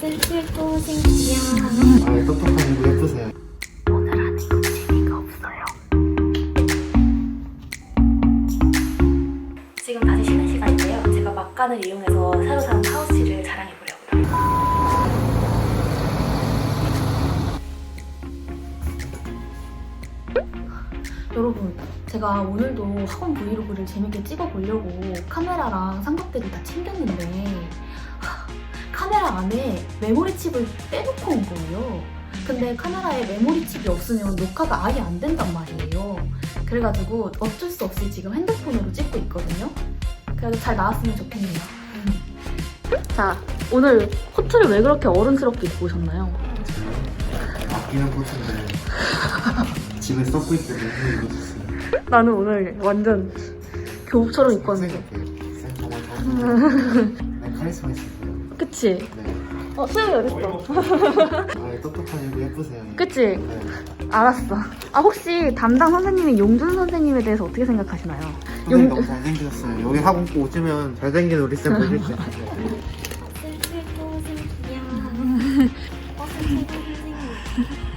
슬슬 또 생기야 아, 똑똑하시고 예쁘세요. 지금 다시 쉬는 시간인데요 제가 막간을 이용해서 새로 산 파우치를 자랑해 보려고요 여러분 제가 오늘도 학원 브이로그를 재밌게 찍어보려고 카메라랑 삼각대를 다 챙겼는데 하, 카메라 안에 메모리 칩을 빼놓고 온 거예요 근데 카메라에 메모리 칩이 없으면 녹화가 아예 안 된단 말이에요 그래가지고 어쩔 수 없이 지금 핸드폰으로 찍고 있거든요 그래도 잘 나왔으면 좋겠네요 자 오늘 코트를 왜 그렇게 어른스럽게 입고 오셨나요? 아끼는 코트인데 집에 썼고 있기 때문에 입어줬어요. 나는 오늘 완전 교복처럼 입고 왔는데 쌤 정말 잘하시네요. 네, 카리스마 있으세요. 그치? 네. 어 수영이 어딨어? 아, 똑똑하시고 예쁘세요. 그치? 네. 알았어 아 혹시 담당 선생님인 용준 선생님에 대해서 어떻게 생각하시나요? 선생님 너무 잘생기셨어요. 여기 학원 꼭 오시면 잘생긴 우리 쌤 보실 수 있어요. 지금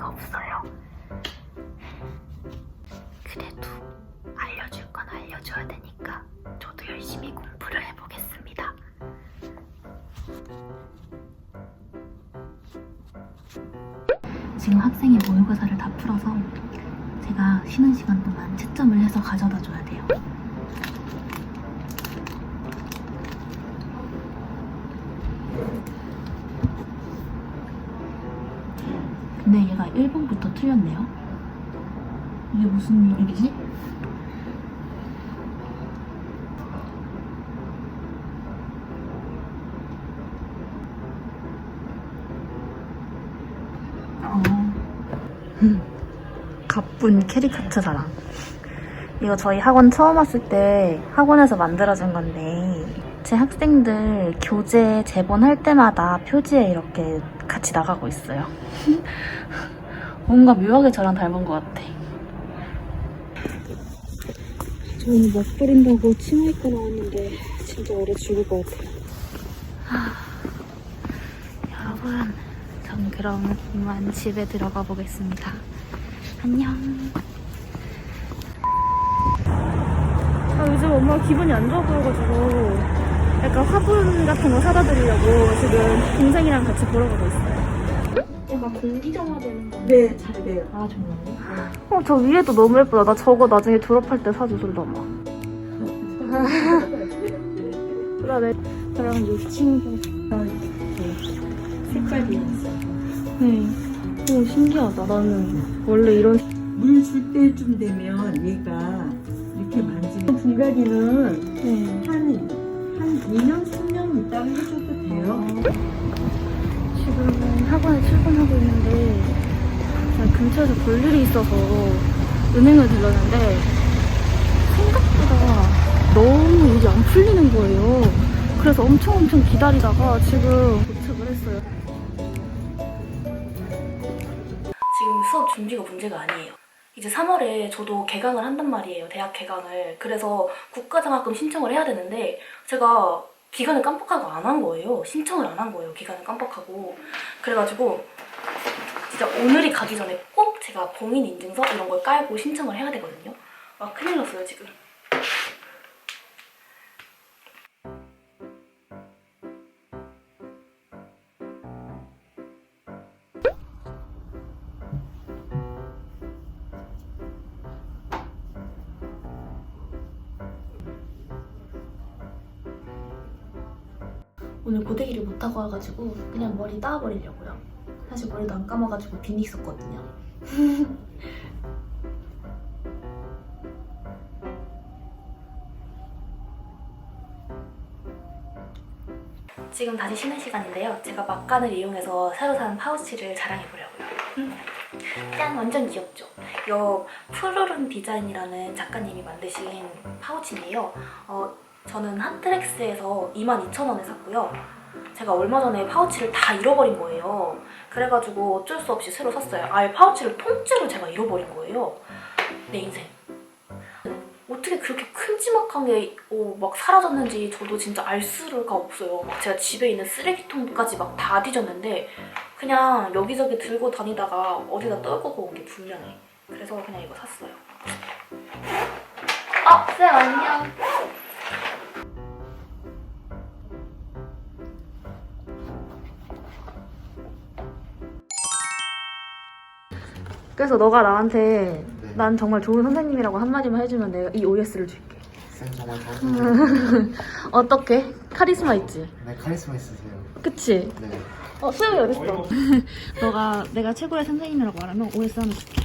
건 재미가 없어요. 그래도 알려줄 건 알려줘야 되니까 저도 열심히 공부를 해보겠습니다. 지금 학생의 모의고사를 다 풀어서 제가 쉬는 시간 동안 채점을 해서 가져다 줘야 돼요. 근데 얘가 1번부터 틀렸네요. 이게 무슨 일이지? 어. 가쁜 캐리카처 자랑. 이거 저희 학원 처음 왔을 때 학원에서 만들어준 건데 제 학생들 교재 제본할 때마다 표지에 이렇게 같이 나가고 있어요. 뭔가 묘하게 저랑 닮은 것 같아. 저는 막 뿌린다고 치마 입고 나왔는데 진짜 얼어 죽을 것 같아요. 여러분, 전 그럼 이만 집에 들어가 보겠습니다. 안녕. 아, 요즘 엄마 기분이 안 좋아 보여가지고 약간 화분 같은 거 사다 드리려고 지금 동생이랑 같이 보러 가고 있어요. 약간 공기 정화되는 거. 네, 잘 돼요. 아 정말요? 어, 저 위에도 너무 예쁘다. 나 저거 나중에 졸업할 때 사줘, 솔더마. 그다음에 저랑 이 친구 색깔이 있어요. 네. 오, 신기하다. 나는 원래 이런 물 줄 때쯤 되면 얘가 이렇게 만지면 분갈이는 네. 한, 한 2년, 3년 있다가 해줘도 돼요. 지금 학원에 출근하고 있는데 근처에서 볼 일이 있어서 은행을 들렀는데 생각보다 너무 일이 안 풀리는 거예요. 그래서 엄청 엄청 기다리다가 지금 도착을 했어요. 지금 수업 준비가 문제가 아니에요. 이제 3월에 저도 개강을 한단 말이에요. 대학 개강을. 그래서 국가장학금 신청을 해야 되는데 제가 기간을 깜빡하고 안 한 거예요. 신청을 안 한 거예요. 기간을 깜빡하고. 그래가지고 진짜 오늘이 가기 전에 꼭 제가 봉인 인증서 이런 걸 깔고 신청을 해야 되거든요. 아 큰일 났어요 지금. 오늘 고데기를 못하고 와가지고 그냥 머리 따버리려고요. 사실 머리도 안 감아가지고 빈 있었거든요. 지금 다시 쉬는 시간인데요. 제가 막간을 이용해서 새로 산 파우치를 자랑해보려고요. 음. 짠! 완전 귀엽죠? 이 푸르른 디자인이라는 작가님이 만드신 파우치인데요. 어, 저는 핫트랙스에서 22,000원에 샀고요. 제가 얼마 전에 파우치를 다 잃어버린 거예요. 그래가지고 어쩔 수 없이 새로 샀어요. 아예 파우치를 통째로 제가 잃어버린 거예요. 내 인생. 어떻게 그렇게 큼지막한 게 어, 막 사라졌는지 저도 진짜 알 수가 없어요. 막 제가 집에 있는 쓰레기통까지 막 다 뒤졌는데 그냥 여기저기 들고 다니다가 어디다 떨구고 온 게 분명해. 그래서 그냥 이거 샀어요. 아, 쌤 안녕. 그래서 너가 나한테 네. 난 정말 좋은 선생님이라고 한마디만 해주면 내가 이 OS를 줄게. 쌤 정말 좋은 어떻게? 카리스마 있지? 네 카리스마 있으세요. 그치? 네. 어, 수영이 어딨어? 너가 내가 최고의 선생님이라고 말하면 OS 하나 줄게.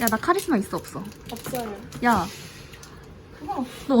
야, 나 카리스마 있어, 없어? 없어요. 야. 너.